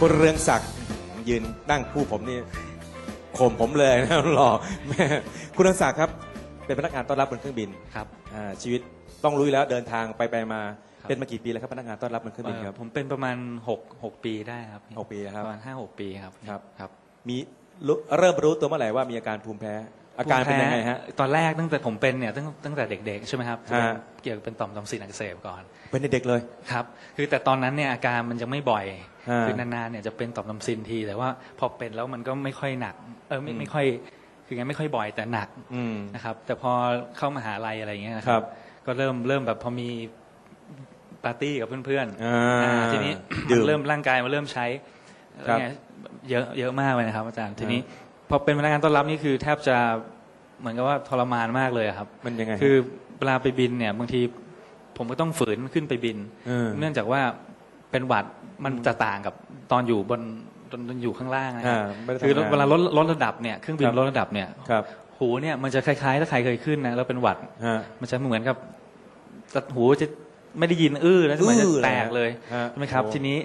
คุณเรืองศักดิ์ยืนนั่งคู่ผมนี่ข่มผมเลยนะหล่อแม่คุณเรืองศักดิ์ครับ เป็นพนักงานต้อนรับบนเครื่องบินครับอ่าชีวิตต้องรู้อยู่แล้วเดินทางไปไปมาครับ เป็นมากี่ปีแล้วครับพนักงานต้อนรับบนเครื่องบินเอ่คอรับผมเป็นประมาณหกหกปีได้ครับหกปีนะครับประมาณห้าหกปีครับครับ ครับ มีรู้เริ่มรู้ตัวเมื่อไหร่ว่ามีอาการภูมิแพ้ อาการเป็นยังไงฮะภูมิแพ้ตอนแรกตั้งแต่ผมเป็นเนี่ยตั้งตั้งแต่เด็กๆใช่ไหมครับฮะ เกี่ยวกับเป็นต่อมทอมซินอักเสบก่อนเป็นเด็กๆเลย ครับ คือแต่ตอนนั้นเนี่ยอาการมันจะไม่บ่อยฮะคือนานๆเนี่ยจะเป็นต่อมทอมซินที แต่ว่าพอเป็นแล้วมันก็ไม่ค่อยหนัก เออไม่อืมไม่ค่อยคือไงไม่ค่อยบ่อยแต่หนักอืม นะครับ แต่พอเข้ามหาลัยอะไรอย่างเงี้ยนะคครัรับก็เริ่มเริ่มแบบพอมีปาร์ตี้กับเพื่อนๆ อ่าอ่าทีนี้ ดื่มเริ่มร่างกายมาเริ่มใช้ครับเนี่ยเยอะเยอะมากเลยนะครับอาจารย์ทีนี้พ อเป็นพนักงานต้อนรับนี่คือแทบจะเหมือนกับว่าทรมานมากเลยอะครับ มันยังไงฮะ คือเวลาไปบินเนี่ยบางทีผมก็ต้องฝืนขึ้นไปบิน เออ เนื่องจากว่าเป็นหวัดมันจะต่างกับตอนอยู่บนตอนตอนอยู่ข้างล่างนะคอ่ารับไม่ได้คือทำงานเวลาลดลดระดับเนี่ยเครื่องบินครับ ลดระดับเนี่ยครับหูเนี่ยมันจะคล้ายๆ ถ้าใครเคยขึ้นนะแล้วเป็นหวัด ฮะ มันจะเหมือนกับตัดหูจะไม่ได้ยินอื้อแล้วเหมือนจะอื้อเลยแตกเลยฮะใช่ไหมครับ โอ้ทีนี้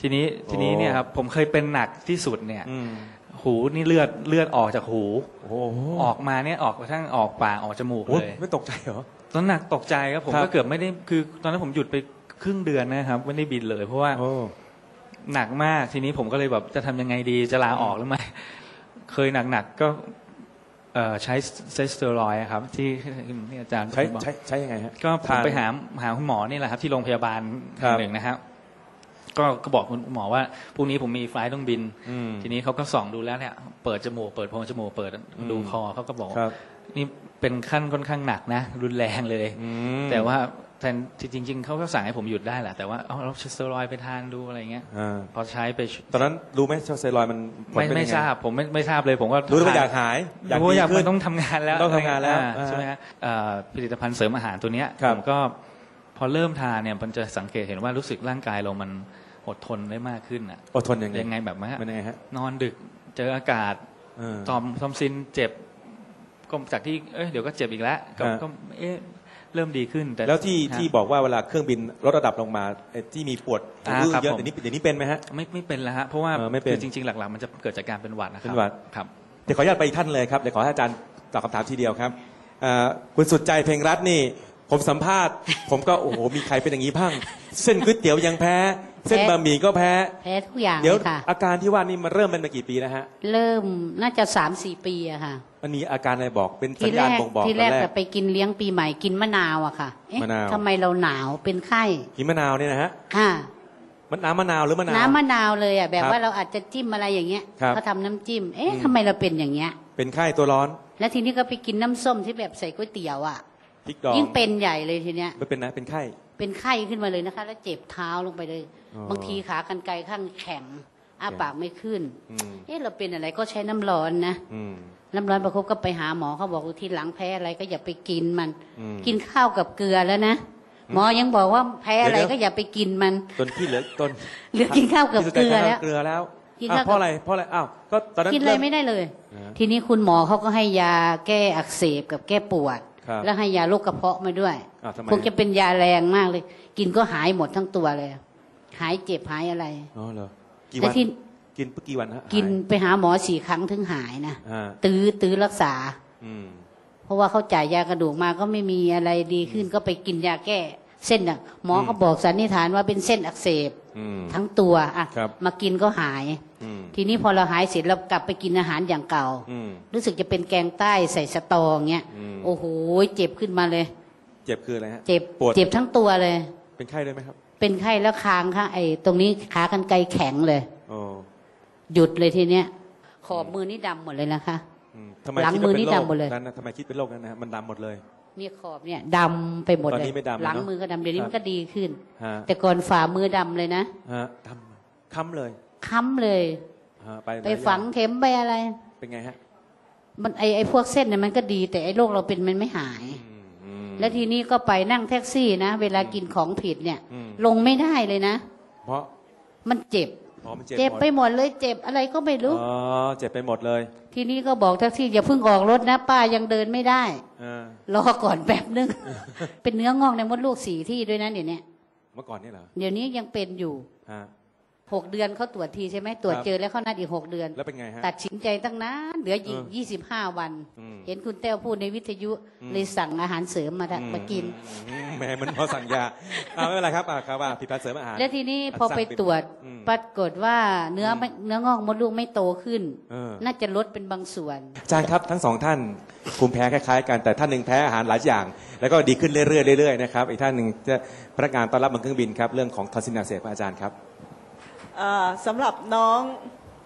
ทีนี้ทีนี้โอ้เนี่ยครับผมเคยเป็นหนักที่สุดเนี่ย อืม หูนี่เลือดเลือดออกจากหู โอ้โหออกมาเนี่ยออกกระทั่งออกปากออกจมูกโอ้โหเลยไม่ตกใจเหรอ ตอนหนักตกใจครับผมครับ ก็เกือบไม่ได้คือ ตอนนั้นผมหยุดไปครึ่งเดือนนะครับไม่ได้บินเลย เพราะว่า โอ้ หนักมากทีนี้ผมก็เลยแบบจะทำยังไงดีจะลาออกหรือไม่ เคยหนักๆก็เอ่อใช้เซสเตอรอยด์ครับ ที่ที่อาจารย์ใช้บอกใช้ใช้ยังไงฮะก็ผมทาน ไปหาหาคุณหมอนี่แหละครับ ที่โรงพยาบาลครับแห่งหนึ่งนะครับ ก็ก็บอกคุณหมอว่าพรุ่งนี้ผมมีไฟลท์ต้องบิน อืม ทีนี้เขาก็ส่องดูแล้วเนี่ยเปิดจมูกเปิดโพรงจมูกเปิดอืมดูคอเขาก็บอกครับ นี่เป็นขั้นค่อนข้างหนักนะ รุนแรงเลย อืมแต่ว่าแทนที่จริง ๆเขาก็สั่งให้ผมหยุดได้แหละแต่ว่าเอาเราสเตอรอยด์ไปทานดูอะไรเงี้ยอ่าพอใช้ไปตอนนั้นรู้ไหมว่าสเซรอยด์มันผลไม่เป็นไม่ยังงทราบผมไม่ไม่ทราบเลยผมก็รู้ว่าอยากทนหายรู้ว่าอยากดีขึ้มันนต้องทำงานแล้วต้องทำงานแล้วอ่อ่าใช่ไหมฮะเอ่อผลิตภัณฑ์เสริมอาหารตัวเนี้ยครับ ผมก็พอเริ่มทานเนี่ยมันจะสังเกตเห็นว่ารู้สึกร่างกายเรามัน อดทนได้มากขึ้นอะอดทนยังไงยังไงแบบว่ามันยังไงฮะนอนดึกเจออากาศเออตอมทอมซินเจ็บก็จากที่เอ้ยเดี๋ยวก็เจ็บอีกแล้วก็ฮะก็เอ๊ะเริ่มดีขึ้นแต่แล้วที่ฮะ ที่บอกว่าเวลาเครื่องบินลดระดับลงมาไอ้ที่มีปวดอ่าอื้อครับเยอะผม เดี๋ยวนี้เดี๋ยวนี้เป็นไหมฮะ ไม่ไม่เป็นแล้วฮะเพราะว่าเออไม่เป็นคือจริง ๆ หลักๆมันจะเกิดจากการเป็นหวัดนะครัเป็นหวัด ครับเดี๋ยวขออนุญาตไปอีกท่านเลยครับเดี๋ยวขอให้อาจารย์ตอบคำถามทีเดียวครับเอ่อคุณสุดใจเพลงรัตน์นี่ ผมสัมภาษณ์ ผมก็โอ้โหมีใครเป็นอย่างนี้บ้างเส้นก๋วยเตี๋ยวยังแพ้ เส้นบะหมี่ก็แพ้ แพ้ทุกอย่างเดี๋ยวเลยค่ะ อาการที่ว่านี่มันเริ่มเป็นมากี่ปีนะฮะ เริ่มน่าจะสามสี่ปีอะค่ะ มันมีอาการอะไรบอกเป็นสัทีญแรญาณกบ่งบอกทีตแรอนกแรจะกไปกินเลี้ยงปีใหม่กินมะนาวอะค่ะเอ๊ะมะนาว ทำไมเราหนาวเป็นไข้กินมะนาวเนี่ยนะฮะค่ะ มันน้ำมะนาวหรือมะนาว น้ำมะนาวเลยอะแบบครับว่าเราอาจจะจิ้มอะไรอย่างเงี้ยครับเขาทำน้ำจิ้ม เอ๊ะอืม ทำไมเราเป็นอย่างเงี้ย เป็นไข้ตัวร้อนแล้วทีนี้ก็ไปกินน้ำส้มที่แบบใส่ก๋วยเตี๋ยวอะพริกดองยิ่งเป็นใหญ่เลยทีเนี้ยไม่เป็นนะเป็นไข้ เป็นไข้ขึ้นมาเลยนะคะ แล้วเจ็บเท้าลงไปเลย อ๋อบางทีขากรรไกรข้างแข็งอ้าปากไม่ขึ้น อืม เอ๊ะเราเป็นอะไรก็ใช้น้ำร้อนนะ อืม น้ำร้อนประคบก็ไปหาหมอเขาบอกว่าทีหลังแพ้อะไรก็อย่าไปกินมัน อืมกินข้าวกับเกลือแล้วนะหมอยังบอกว่าแพ้อะไรเดี๋ยวก็อย่าไปกินมันตนพี่เหลือตนเหลือกินข้าวกับพี่สุดเกใจลือทานแล้ว เกลือแล้วกินอ้าวข้าวกับเพราะอะไรเพราะอะไรอ้าวก็ตอนนั้นกินอะไรเริ่ไม่ได้เลยอ่าทีนี้คุณหมอเขาก็ให้ยาแก้อักเสบกับแก้ปวดครับ แล้วให้ยาโรคกระเพาะมาด้วยอ้าวทำไมคงจะเป็นยาแรงมากเลย กินก็หายหมดทั้งตัวเลย หายเจ็บหายอะไรอ๋อเหรอกี่แล้วัวนที่กินกี่วันฮะกินหายไปหาหมอสี่ครั้งถึงหายนะอ่าตื้อตื้อรักษา อืมเพราะว่าเขาจ่ายยากระดูกมาก็ไม่มีอะไรดีขึ้นก็ไปกินยาแก้ เส้นอะหมออืมเขาบอกสันนิษฐานว่าเป็นเส้นอักเสบอืมทั้งตัวอะครับมากินก็หายอืม ทีนี้พอเราหายเสร็จเรากลับไปกินอาหารอย่างเก่า อืม รู้สึกจะเป็นแกงใต้ใส่สตอเงี้ย อืม โอ้โหเจ็บขึ้นมาเลย เจ็บคืออะไรฮะเจ็บปวดเจ็บทั้งตัวเลย เป็นไข้ด้วยไหมครับเป็นไข้แล้วคางข้างไอ้ตรงนี้ขากันไกลแข็งเลย โอ้หยุดเลยทีเนี้ย ขอบมือนี่ดำหมดเลยนะคะ อืมทำไมหลังคิดมืว่าอเป็นี่นโรคดำหมดเลย นั้นนะทำไมคิดเป็นโรคนั้นนะฮะมันดำหมดเลยนี่ขอบเนี่ยดำไปหมดตอนเลยนี้ไม่ดำแล้วหลังเนอะมือก็ดำเดี๋ยวนี้ครับ มันก็ดีขึ้น ฮะแต่ก่อนฝ่ามือดำเลยนะฮะดำค้ำเลย ค้ำเลยฮะ ไปหนไปฝังเข็มไปอะไร เป็นไงฮะ มันไอไอพวกเส้นเนี่ยมันก็ดี แต่ไอโรคเราเป็นมันไม่หายอืมอืมแล้วทีนี้ก็ไปนั่งแท็กซี่นะ เวลากินของผิดเนี่ยอืมลงไม่ได้เลยนะ เพราะมันเจ็บอ๋อมันเจ็บเจ็บหมดไปหมดเลยเจ็บอะไรก็ไม่รู้อ๋อเจ็บไปหมดเลย ทีนี้ก็บอกแท็กซี่อย่าเพิ่งออกรถนะ ป้ายังเดินไม่ได้อ่ารอก่อนแบบนึง เป็นเนื้องอกในมดลูกสี่ที่ด้วยนะเดี๋ยวนี้เมื่อก่อนนี่เหรอเดี๋ยวนี้ยังเป็นอยู่ฮะ หกเดือนเขาตรวจทีใช่ไหมตรวจครับเจอแล้วเขานัดอีกหกเดือน แล้วเป็นไงฮะ ตัดสินใจตั้งนานเหลืออีกเออยี่สิบห้าวัน อืม เห็นคุณแต้วพูดในวิทยุเลยสั่งอาหารเสริมมาละมากิน อืมแหมมันพอสั่งยาอ่าไม่เป็นไรครับอ่าครับว่าผิดพลาดเสริมอาหาร แล้วทีนี้มันพอไปสร้างเป็นตรวจอืมปรากฏว่าเนื้อไม่เนื้องอกมดลูกไม่โตขึ้น เออ น่าจะลดเป็นบางส่วน อาจารย์ครับทั้งสองท่านภูมิแพ้คล้ายๆกันแต่ท่านหนึ่งแพ้อาหารหลายอย่าง แล้วก็ดีขึ้นเรื่อยๆเรื่อยๆนะครับอีกท่านหนึ่งจะพนักงานต้อนรับบนเครื่องบินครับเรื่องของทอนซิลอักเสบครับอาจารย์ครับ เอ่อสำหรับน้อง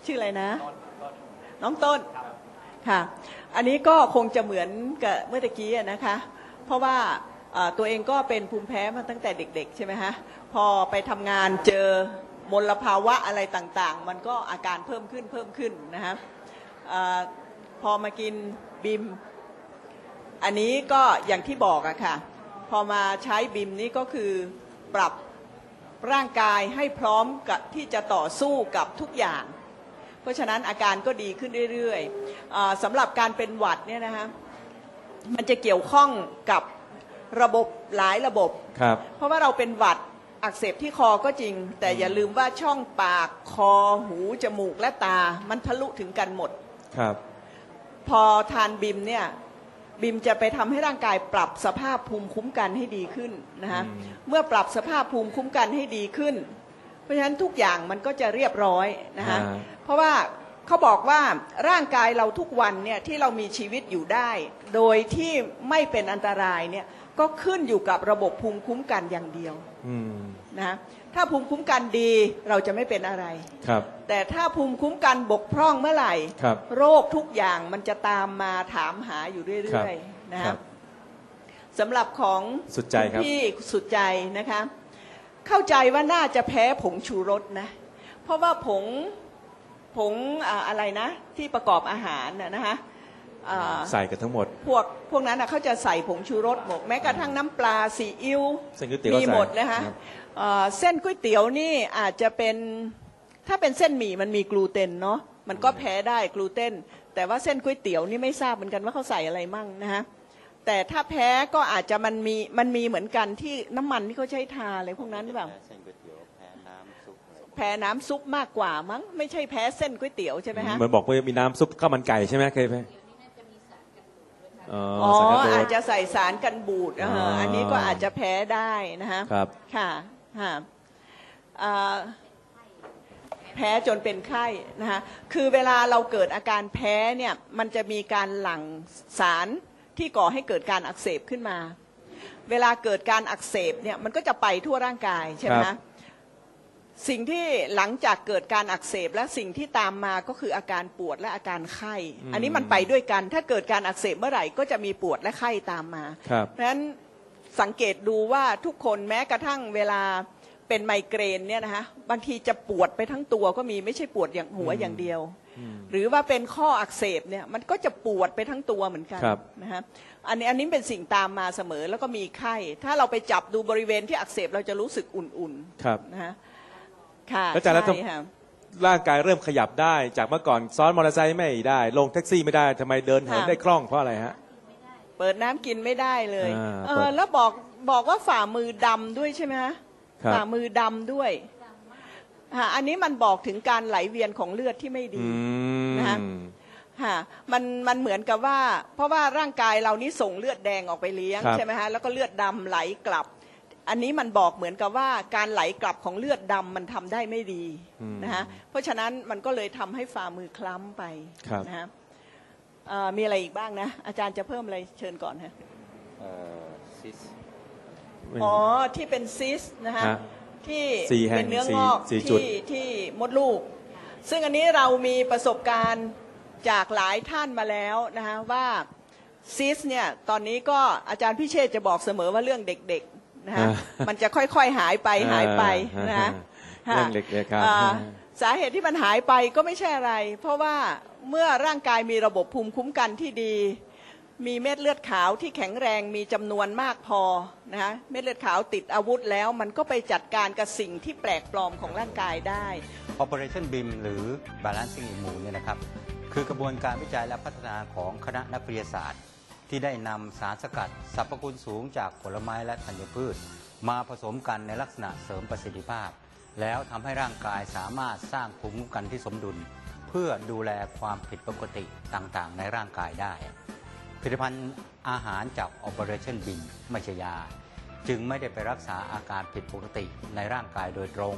ชื่ออะไรนะ น้องต้นค่ะ อันนี้ก็คงจะเหมือนกับเมื่อตะกี้อะนะคะ เพราะว่าเอ่อตัวเองก็เป็นภูมิแพ้มาตั้งแต่เด็กๆ ใช่ไหมฮะพอไปทำงานเจอมลภาวะอะไรต่างๆ มันก็อาการเพิ่มขึ้นเพิ่มขึ้นนะฮะเอ่อพอมากินบิม อันนี้ก็อย่างที่บอกอะค่ะ พอมาใช้บิมนี้ก็คือปรับ ร่างกายให้พร้อมกับที่จะต่อสู้กับทุกอย่าง เพราะฉะนั้นอาการก็ดีขึ้นเรื่อยๆอ่าสำหรับการเป็นหวัดเนี่ยนะคะมันจะเกี่ยวข้องกับระบบหลายระบบครับ เพราะว่าเราเป็นหวัดอักเสบที่คอก็จริง แต่อย่าลืมว่าช่องปากคอหูจมูกและตา มันทะลุถึงกันหมดครับ พอทานบิมเนี่ย บิมจะไปทำให้ร่างกายปรับสภาพภูมิคุ้มกันให้ดีขึ้นนะฮะอืมเมื่อปรับสภาพภูมิคุ้มกันให้ดีขึ้น เพราะฉะนั้นทุกอย่างมันก็จะเรียบร้อยนะฮะอ่าเพราะว่าเขาบอกว่าร่างกายเราทุกวันเนี่ยที่เรามีชีวิตอยู่ได้ โดยที่ไม่เป็นอันตรายเนี่ยก็ขึ้นอยู่กับระบบภูมิคุ้มกันอย่างเดียวอืมนะฮะ ถ้าภูมิคุ้มกันดีเราจะไม่เป็นอะไร ครับ แต่ถ้าภูมิคุ้มกันบกพร่องเมื่อไหร่ ครับ โรคทุกอย่างมันจะตามมาถามหาอยู่ครัเรื่บอยๆนะครัฮะบสำหรับของสุดใจครับ ณพี่สุดใจนะคะ เข้าใจว่าน่าจะแพ้ผงชูรสนะ เพราะว่าผงผงอ่าอะไรนะ ที่ประกอบอาหารนะนะคะอ่า ใส่กันทั้งหมด พวกพวกนั้นนะเขาจะใส่ผงชูรสหมดแม้กระทั่งน้ำปลาซีอิ๊วเส้นก๋วยเตี๋ยวก็มีใส่หมดนะคะครับ เอ่อเส้นก๋วยเตี๋ยวนี่อาจจะเป็นถ้าเป็นเส้นหมี่มันมีกลูเตนเนาะมันก็แพ้ได้กลูเตนแต่ว่าเส้นก๋วยเตี๋ยวนี่ไม่ทราบเหมือนกันว่าเขาใส่อะไรมั่งนะฮะแต่ถ้าแพ้ก็อาจจะมันมีมันมีเหมือนกันที่น้ำมันที่เขาใช้ทาอะไรพวกนั้นหรือเปล่าเส้นก๋วยเตี๋ยวแพ้น้ำซุปอะไรแพ้น้ำซุปมากกว่ามั้งไม่ใช่แพ้เส้นก๋วยเตี๋ยวใช่ไหมฮะ เหมือนบอกว่ามีน้ำซุปข้าวมันไก่ใช่ไหมเคยไหมอ๋ออ๋อสารกันบูอาจด จะใส่สารกันบูดอ๋อเอออันนี้ก็อาจจะแพ้ได้นะฮะครับ ค่ะ ค่ะอ่าแพ้จนเป็นไข้นะคะคือเวลาเราเกิดอาการแพ้เนี่ยมันจะมีการหลั่งสารที่ก่อให้เกิดการอักเสบขึ้นมา เวลาเกิดการอักเสบเนี่ยมันก็จะไปทั่วร่างกายใช่ไหมครัคะบสิ่งที่หลังจากเกิดการอักเสบและสิ่งที่ตามมาก็คืออาการปวดและอาการไข้ อันนี้มันไปด้วยกัน ถ้าเกิดการอักเสบเมื่อไหร่ก็จะมีปวดและไข้ตามมาครับเพราะฉะนั้น สังเกตดูว่าทุกคนแม้กระทั่งเวลาเป็นไมเกรนเนี่ยนะคะบางทีจะปวดไปทั้งตัวก็มีไม่ใช่ปวดอย่างหัวอย่างเดียว หรือว่าเป็นข้ออักเสบเนี่ยมันก็จะปวดไปทั้งตัวเหมือนกันครับนะฮะอันนี้อันนี้เป็นสิ่งตามมาเสมอแล้วก็มีไข้ ถ้าเราไปจับดูบริเวณที่อักเสบเราจะรู้สึกอุ่นครับๆนะฮะค่ะแล้วอาจารย์แล้วใช่ค่ะร่างกายเริ่มขยับได้ จากเมื่อก่อนซ้อนมอเตอร์ไซค์ไม่ได้ ลงแท็กซี่ไม่ได้ทำไมเดินเหินค่ะได้คล่องเพราะอะไรฮะ เปิดน้ำกินไม่ได้เลยอ่า เอเปิอดแล้วบอกบอกว่าฝ่ามือดำด้วยใช่ไหมฮะครับ ฝ่ามือดำด้วยฮะอันนี้มันบอกถึงการไหลเวียนของเลือดที่ไม่ดี อืนะฮะมฮะมันมันเหมือนกับว่า เพราะว่าร่างกายเรานี้ส่งเลือดแดงออกไปเลี้ยงครับ ใช่ไหมฮะแล้วก็เลือดดำไหลกลับ อันนี้มันบอกเหมือนกับว่าการไหลกลับของเลือดดำมันทำได้ไม่ดีนะฮะเพราะฉะนั้นมันก็เลยทำให้ฝ่ามือคล้ำไปครับ นะฮะเอ่อมีอะไรอีกบ้างนะ อาจารย์จะเพิ่มอะไรเชิญก่อนฮะ เอ่อซิส อ๋อ ที่เป็นซิสนะฮะฮะที่สี่แห่งเป็นเนื้องอกสี่สี่จุด ที่ที่มดลูก ซึ่งอันนี้เรามีประสบการณ์จากหลายท่านมาแล้วนะฮะว่าซิสเนี่ยตอนนี้ก็อาจารย์พิเชษจะบอกเสมอว่าเรื่องเด็กๆนะฮะอ่ามันจะค่อยๆหายไปหายไปนะฮะ เรื่องเล็กๆครับ อ่า สาเหตุที่มันหายไปก็ไม่ใช่อะไร เพราะว่าเมื่อร่างกายมีระบบภูมิคุ้มกันที่ดี มีเม็ดเลือดขาวที่แข็งแรงมีจำนวนมากพอนะฮะเม็ดเลือดขาวติดอาวุธแล้ว มันก็ไปจัดการกับสิ่งที่แปลกปลอมของร่างกายได้ Operation BIM หรือ Balancing Immune เนี่ยนะครับ คือกระบวนการวิจัยและพัฒนาของคณะนักวิทยาศาสตร์ ที่ได้นำสารสกัดสรรพคุณสูงจากผลไม้และธัญพืช มาผสมกันในลักษณะเสริมประสิทธิภาพ แล้วทำให้ร่างกายสามารถสร้างภูมิคุ้มกันที่สมดุล เพื่อดูแลความผิดปกติต่างๆ ในร่างกายได้ ผลิตภัณฑ์อาหารจาก Operation b i m ไม่ใช่ยา จึงไม่ได้ไปรักษาอาการผิดปกติในร่างกายโดยตรง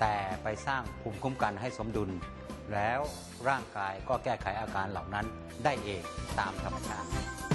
แต่ไปสร้างภูมิคุ้มกันให้สมดุล แล้วร่างกายก็แก้ไขอาการเหล่านั้นได้เองตามธรรมชาติ